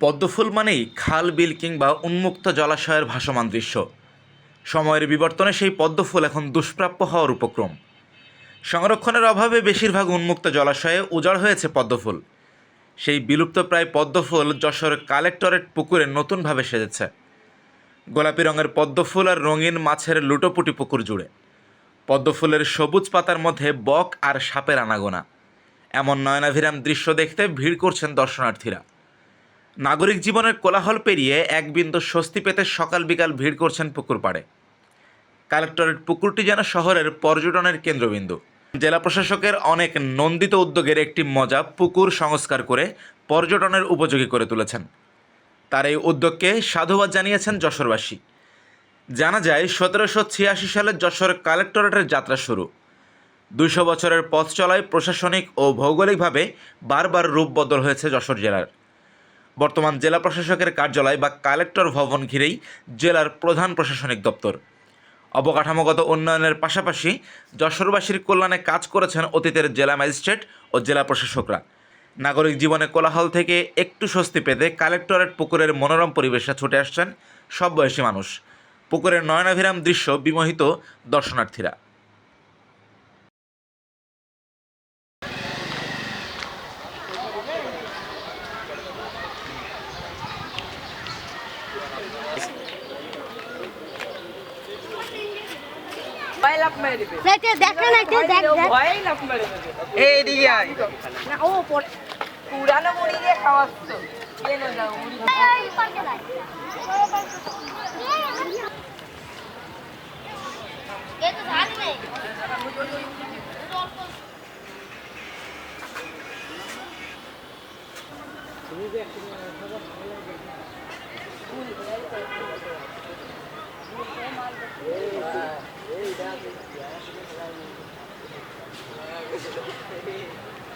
পদ্মফুল মানেই খাল, বিল কিংবা উন্মুক্ত জলাশয়ের ভাসমান দৃশ্য। সময়ের বিবর্তনে সেই পদ্মফুল এখন দুষ্প্রাপ্য হওয়ার উপক্রম। সংরক্ষণের অভাবে বেশিরভাগ উন্মুক্ত জলাশয়ে উজাড় হয়েছে পদ্মফুল। সেই বিলুপ্ত প্রায় পদ্মফুল যশোর কালেক্টরেট পুকুরে নতুনভাবে সেজেছে। গোলাপি রঙের পদ্মফুল আর রঙিন মাছের লুটোপুটি পুকুর জুড়ে। পদ্মফুলের সবুজ পাতার মধ্যে বক আর সাপের আনাগোনা। এমন নয়নাভিরাম দৃশ্য দেখতে ভিড় করছেন দর্শনার্থীরা। নাগরিক জীবনের কোলাহল পেরিয়ে এক বিন্দু স্বস্তি পেতে সকাল বিকাল ভিড় করছেন পুকুর পাড়ে কালেক্টরেট পুকুরটি যেন শহরের পর্যটনের কেন্দ্রবিন্দু। জেলা প্রশাসকের অনেক নন্দিত উদ্যোগের একটি মজা পুকুর সংস্কার করে পর্যটনের উপযোগী করে তুলেছেন। তার এই উদ্যোগকে সাধুবাদ জানিয়েছেন যশোরবাসী। জানা যায়, সতেরোশো ছিয়াশি সালে যশোর কালেক্টরেটের যাত্রা শুরু। দুইশো বছরের পথ চলায় প্রশাসনিক ও ভৌগোলিকভাবে বারবার রূপ বদল হয়েছে যশোর জেলার। বর্তমান জেলা প্রশাসকের কার্যালয় বা কালেক্টর ভবন ঘিরেই জেলার প্রধান প্রশাসনিক দপ্তর। অবকাঠামোগত উন্নয়নের পাশাপাশি যশোরবাসীর কল্যাণে কাজ করেছেন অতীতের জেলা ম্যাজিস্ট্রেট ও জেলা প্রশাসকরা। নাগরিক জীবনে কোলাহল থেকে একটু স্বস্তি পেতে কালেক্টরেট পুকুরের মনোরম পরিবেশে ছুটে আসছেন সব বয়সী মানুষ। পুকুরের নয়নাভিরাম দৃশ্য বিমোহিত দর্শনার্থীরা। পুরানো মুড়ি দিয়ে খাওয়াচ্ছ কেন না মুড়ি Thank you.